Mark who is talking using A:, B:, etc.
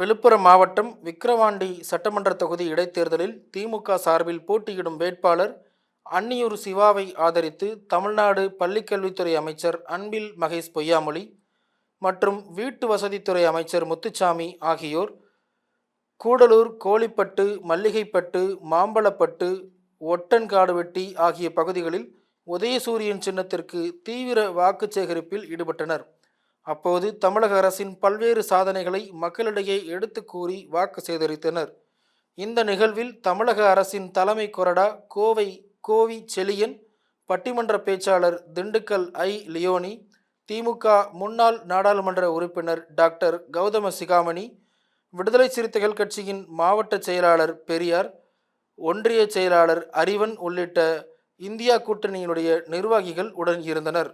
A: விழுப்புரம் மாவட்டம் விக்கிரவாண்டி சட்டமன்ற தொகுதி இடைத்தேர்தலில் திமுக சார்பில் போட்டியிடும் வேட்பாளர் அன்னியூர் சிவாவை ஆதரித்து தமிழ்நாடு பள்ளிக்கல்வித்துறை அமைச்சர் அன்பில் மகேஷ் பொய்யாமொழி மற்றும் வீட்டு வசதித்துறை அமைச்சர் முத்துச்சாமி ஆகியோர் கூடலூர் கோழிப்பட்டு மல்லிகைப்பட்டு மாம்பழப்பட்டு ஒட்டன்காடுவெட்டி ஆகிய பகுதிகளில் உதயசூரியன் சின்னத்திற்கு தீவிர வாக்கு சேகரிப்பில் ஈடுபட்டனர். அப்போது தமிழக அரசின் பல்வேறு சாதனைகளை மக்களிடையே எடுத்து கூறி வாக்கு சேகரித்தனர். இந்த நிகழ்வில் தமிழக அரசின் தலைமை கொறடா கோவை கோவி செலியன் பட்டிமன்ற பேச்சாளர் திண்டுக்கல் ஐ லியோனி திமுக முன்னாள் நாடாளுமன்ற உறுப்பினர் டாக்டர் கௌதம சிகாமணி விடுதலை சிறுத்தைகள் கட்சியின் மாவட்ட செயலாளர் பெரியார் ஒன்றிய செயலாளர் அறிவன் உள்ளிட்ட இந்தியா கூட்டணியினுடைய நிர்வாகிகள் உடன் இருந்தனர்.